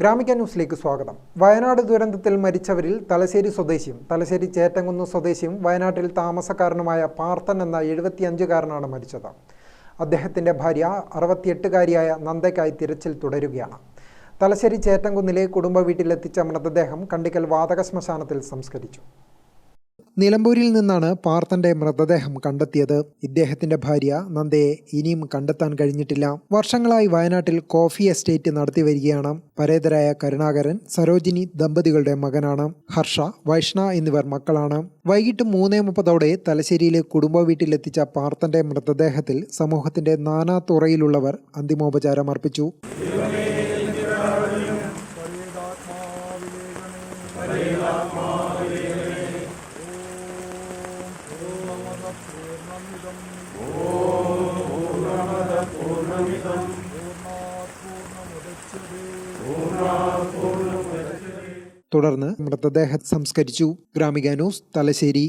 ഗ്രാമിക ന്യൂസിലേക്ക് സ്വാഗതം. വയനാട് ദുരന്തത്തിൽ മരിച്ചവരിൽ തലശ്ശേരി സ്വദേശിയും തലശ്ശേരി ചേറ്റങ്കുന്ന് സ്വദേശിയും വയനാട്ടിൽ താമസക്കാരനുമായ പാർത്ഥൻ എന്ന എഴുപത്തിയഞ്ചുകാരനാണ് മരിച്ചത്. അദ്ദേഹത്തിന്റെ ഭാര്യ അറുപത്തിയെട്ടുകാരിയായ നന്ദയ്ക്കായി തിരച്ചിൽ തുടരുകയാണ്. തലശ്ശേരി ചേറ്റങ്കുന്നിലെ കുടുംബ വീട്ടിലെത്തിച്ച മൃതദേഹം കണ്ടിക്കൽ വാതക ശ്മശാനത്തിൽ സംസ്കരിച്ചു. നിലമ്പൂരിൽ നിന്നാണ് പാർത്തന്റെ മൃതദേഹം കണ്ടെത്തിയത്. ഇദ്ദേഹത്തിന്റെ ഭാര്യ നന്ദയെ ഇനിയും കണ്ടെത്താൻ കഴിഞ്ഞിട്ടില്ല. വർഷങ്ങളായി വയനാട്ടിൽ കോഫി എസ്റ്റേറ്റ് നടത്തി വരികയാണ്. പരേതരായ കരുണാകരൻ സരോജിനി ദമ്പതികളുടെ മകനാണ്. ഹർഷ വൈഷ്ണ എന്നിവർ മക്കളാണ്. വൈകിട്ട് മൂന്നേ മുപ്പതോടെ തലശ്ശേരിയിലെ കുടുംബ വീട്ടിലെത്തിച്ച പാർത്തന്റെ മൃതദേഹത്തിൽ സമൂഹത്തിന്റെ നാനാതുറയിലുള്ളവർ അന്തിമോപചാരം അർപ്പിച്ചു. തുടർന്ന് മൃതദേഹം സംസ്കരിച്ചു. ഗ്രാമിക ന്യൂസ് തലശ്ശേരി